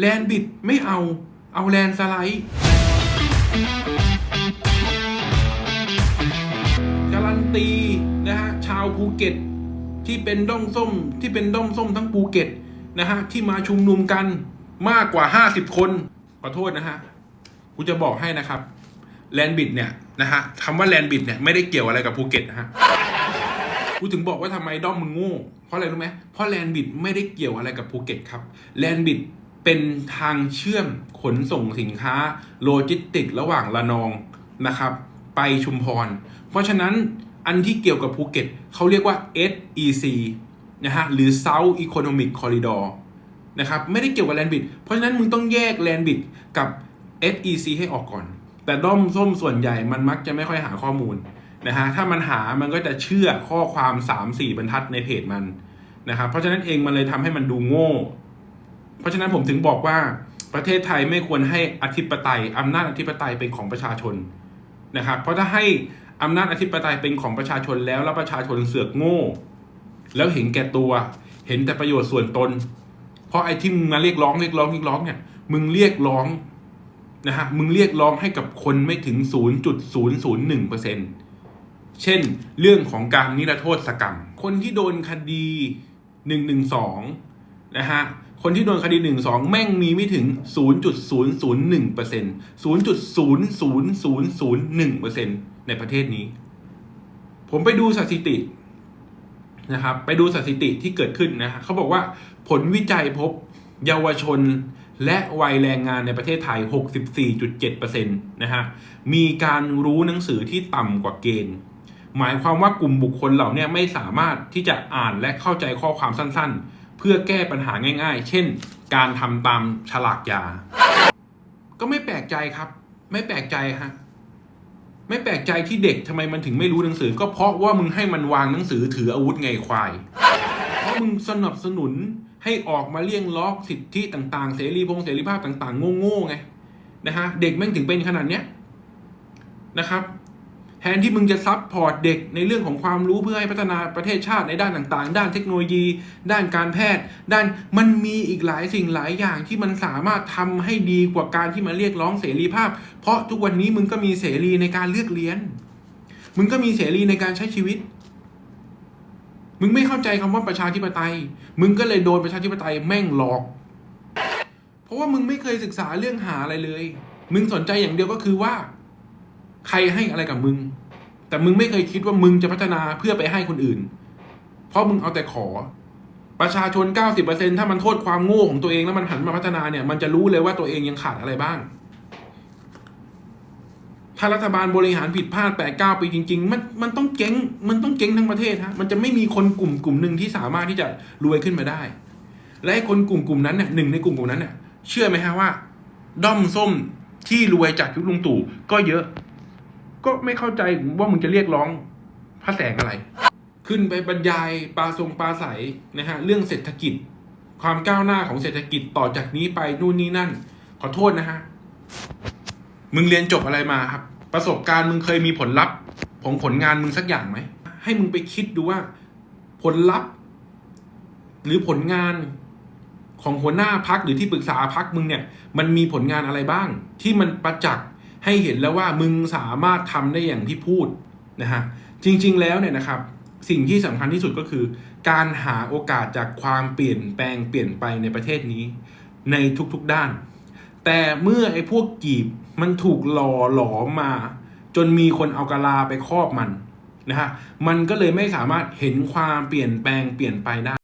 แลนบิดไม่เอาเอาแลนสไลด์การันตีนะฮะชาวภูเก็ต ที่เป็นด้อมส้มที่เป็นด้อมส้มทั้งภูเก็ตนะฮะที่มาชุมนุมกันมากกว่า 50 คนขอโทษนะฮะกูจะบอกให้นะครับแลนบิดเนี่ยนะฮะคำว่าแลนบิดเนี่ยไม่ได้เกี่ยวอะไรกับภูเก็ตนะฮะกูถึงบอกว่าทำไมด้อมมึงโง่เพราะอะไรรู้ไหมเพราะแลนบิดไม่ได้เกี่ยวอะไรกับภูเก็ตครับแลนบิด เป็นทางเชื่อมขนส่งสินค้าโลจิสติกระหว่างระนองนะครับ ไปชุมพร เพราะฉะนั้นอันที่เกี่ยวกับภูเก็ตเขาเรียกว่า SEC นะฮะหรือ South Economic Corridor นะครับไม่ได้เกี่ยวกับแลนบิดเพราะฉะนั้นมึงต้องแยกแลนบิดกับ SEC ให้ออกก่อน แต่ด้อมส้มส่วนใหญ่มันมักจะไม่ค่อยหาข้อมูลนะฮะถ้ามันหามันก็จะเชื่อข้อความ 3-4 บรรทัดในเพจมันนะครับเพราะฉะนั้นเองมันเลยทำให้มันดูโง่ เพราะฉะนั้นผมถึงบอกว่าประเทศไทยไม่ควรให้อธิปไตยอำนาจอธิปไตยเป็นของประชาชนนะครับ เพราะถ้าให้อำนาจอธิปไตยเป็นของประชาชนแล้วแล้วประชาชนเสือกโง่ แล้วเห็นแก่ตัว เห็นแต่ประโยชน์ส่วนตน เพราะไอ้ที่มึงมาเรียกร้องเรียกร้องเรียกร้องเนี่ยมึงเรียกร้องนะฮะมึงเรียกร้องให้กับคนไม่ถึง 0.001%เช่น เรื่องของการนิรโทษกรรม คนที่โดนคดี 112 นะฮะคนที่โดนคดี12แม่งมีไม่ถึง 0.001% 0.00001%ในประเทศนี้ ผมไปดูสถิตินะครับไปดูสถิติที่เกิดขึ้นนะฮะเขาบอกว่าผลวิจัยพบเยาวชนและวัยแรงงานในประเทศไทย 64.7%นะฮะมีการรู้หนังสือที่ต่ำกว่าเกณฑ์ หมายความว่ากลุ่มบุคคลเหล่านี้ไม่สามารถที่จะอ่านและเข้าใจข้อความสั้นๆ เพื่อแก้ปัญหาง่าย ๆ เช่น การทำตามฉลากยา ก็ไม่แปลกใจครับ ไม่แปลกใจฮะไม่แปลกใจที่เด็กทำไมมันถึงไม่รู้หนังสือ ก็เพราะว่ามึงให้มันวางหนังสือถืออาวุธไงควาย เพราะมึงสนับสนุนให้ออกมาเรียงล้อกสิทธิต่างๆ เสรีพงเสรีภาพต่าง ๆ โง่ๆไงนะฮะเด็กแม่งถึงเป็นขนาดเนี้ยนะครับ แทนที่มึงจะซับพอร์ตเด็กในเรื่องของความรู้เพื่อให้พัฒนาประเทศชาติในด้านต่างๆ ด้านเทคโนโลยี ด้านการแพทย์ ด้านมันมีอีกหลายสิ่งหลายอย่างที่มันสามารถทำให้ดีกว่าการที่มาเรียกร้องเสรีภาพ เพราะทุกวันนี้มึงก็มีเสรีในการเลือกเรียน มึงก็มีเสรีในการใช้ชีวิต มึงไม่เข้าใจคำว่าประชาธิปไตย มึงก็เลยโดนประชาธิปไตยแม่งหลอก เพราะว่ามึงไม่เคยศึกษาเรื่องหาอะไรเลย มึงสนใจอย่างเดียวก็คือว่าใครให้อะไรกับมึง แต่มึงไม่เคยคิดว่ามึงจะพัฒนาเพื่อไปให้คนอื่น เพราะมึงเอาแต่ขอ ประชาชน 90%ถ้ามันโทษความโง่ของตัวเองแล้วมันหันมาพัฒนาเนี่ย มันจะรู้เลยว่าตัวเองยังขาดอะไรบ้าง ถ้ารัฐบาลบริหารผิดพลาดแปดเก้าปีจริง ๆ มันมันต้องเจ๊งมันต้องเจ๊งทั้งประเทศฮะมันจะไม่มีคนกลุ่มกลุ่มหนึ่งที่สามารถที่จะรวยขึ้นมาได้ และไอ้คนกลุ่มกลุ่มนั้นเนี่ยหนึ่งในกลุ่มกลุ่มนั้นเนี่ยเชื่อไหมฮะว่า ด้อมส้มที่รวยจากยุคลุงตู่ก็เยอะ ก็ไม่เข้าใจว่ามึงจะเรียกร้องพระแสงอะไร ขึ้นไปบรรยายปลาทรงปลาใสนะฮะเรื่องเศรษฐกิจ ความก้าวหน้าของเศรษฐกิจต่อจากนี้ไปนู่นนี่นั่น ขอโทษนะฮะมึงเรียนจบอะไรมาครับ ประสบการณ์มึงเคยมีผลลัพธ์ของผลงานมึงสักอย่างไหมให้มึงไปคิดดูว่า ผลลัพธ์ หรือผลงานของหัวหน้าพักหรือที่ปรึกษาพักมึงเนี่ย มันมีผลงานอะไรบ้าง ที่มันประจักษ์ ให้เห็นแล้วว่ามึงสามารถทำได้อย่างที่พูดนะฮะจริง ๆ แล้วเนี่ยนะครับสิ่งที่สำคัญที่สุดก็คือ การหาโอกาสจากความเปลี่ยนแปลงเปลี่ยนไปในประเทศนี้ ในทุกๆด้าน แต่เมื่อไอ้พวกกีบมันถูกหล่อหลอมมา จนมีคนเอากะลาไปครอบมันนะฮะมันก็เลยไม่สามารถเห็นความเปลี่ยนแปลงเปลี่ยนไปได้